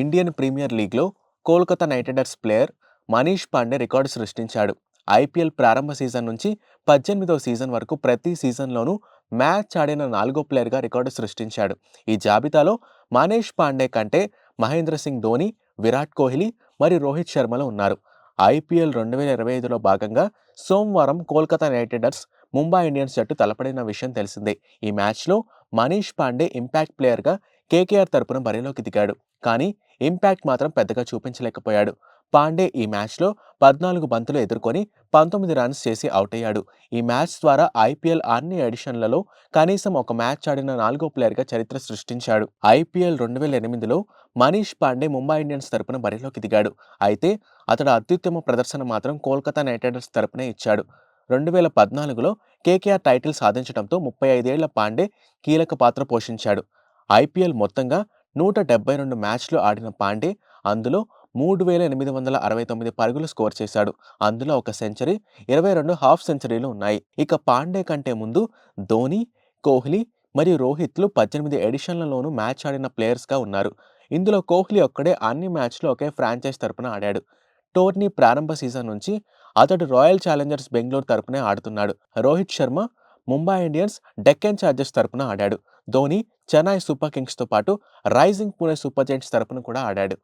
Indian premier లీగ్లో Kolkata knight riders player Manish Pande record సృష్టించాడు. IPL ప్రారంభ season నుంచి పద్దెనిమిదవ సీజన్ వరకు ప్రతి సీజన్లోనూ మ్యాచ్ ఆడిన నాలుగో ప్లేయర్గా రికార్డు సృష్టించాడు. ఈ జాబితాలో మనీష్ పాండే కంటే మహేంద్ర సింగ్ ధోని విరాట్ కోహ్లీ మరియు రోహిత్ శర్మలు ఉన్నారు. ఐపీఎల్ రెండు వేల ఇరవై ఐదులో భాగంగా సోమవారం Kolkata knight riders Mumbai Indians జట్టు తలపడిన విషయం తెలిసిందే. ఈ మ్యాచ్లో మనీష్ పాండే ఇంపాక్ట్ ప్లేయర్గా కేకేఆర్ తరపున బరిలోకి దిగాడు. కానీ ఇంపాక్ట్ మాత్రం పెద్దగా చూపించలేకపోయాడు. పాండే ఈ మ్యాచ్లో పద్నాలుగు బంతులు ఎదుర్కొని పంతొమ్మిది రన్స్ చేసి అవుట్ అయ్యాడు ఈ మ్యాచ్ ద్వారా ఐపీఎల్ అన్ని ఎడిషన్లలో కనీసం ఒక మ్యాచ్ ఆడిన నాలుగో ప్లేయర్గా చరిత్ర సృష్టించాడు. ఐపీఎల్ రెండు వేల ఎనిమిదిలో మనీష్ పాండే ముంబై ఇండియన్స్ తరపున బరిలోకి దిగాడు. అయితే అతడు అత్యుత్తమ ప్రదర్శన మాత్రం కోల్కతా నైట్ రైడర్స్ తరపునే ఇచ్చాడు. రెండు వేల పద్నాలుగులో కేకేఆర్ టైటిల్ సాధించడంతో ముప్పై ఐదేళ్ళ పాండే కీలక పాత్ర పోషించాడు. ఐపీఎల్ మొత్తంగా నూట డెబ్బై రెండు మ్యాచ్లు ఆడిన పాండే అందులో మూడు వేల ఎనిమిది వందల అరవై తొమ్మిది పరుగులు స్కోర్ చేశాడు. అందులో ఒక సెంచరీ ఇరవై రెండు హాఫ్ సెంచరీలు ఉన్నాయి. ఇక పాండే కంటే ముందు ధోని కోహ్లీ మరియు రోహిత్లు పద్దెనిమిది ఎడిషన్లలోనూ మ్యాచ్ ఆడిన ప్లేయర్స్గా ఉన్నారు. ఇందులో కోహ్లీ ఒక్కడే అన్ని మ్యాచ్లు ఒకే ఫ్రాంచైజ్ తరపున ఆడాడు. టోర్నీ ప్రారంభ సీజన్ నుంచి అతడు రాయల్ ఛాలెంజర్స్ బెంగళూరు తరపునే ఆడుతున్నాడు. రోహిత్ శర్మ ముంబై ఇండియన్స్ డెక్కన్ చార్జర్స్ తరపున ఆడాడు. ధోని చెన్నై సూపర్ కింగ్స్తో పాటు రైజింగ్ పూణే సూపర్ జైంట్స్ తరపున కూడా ఆడాడు.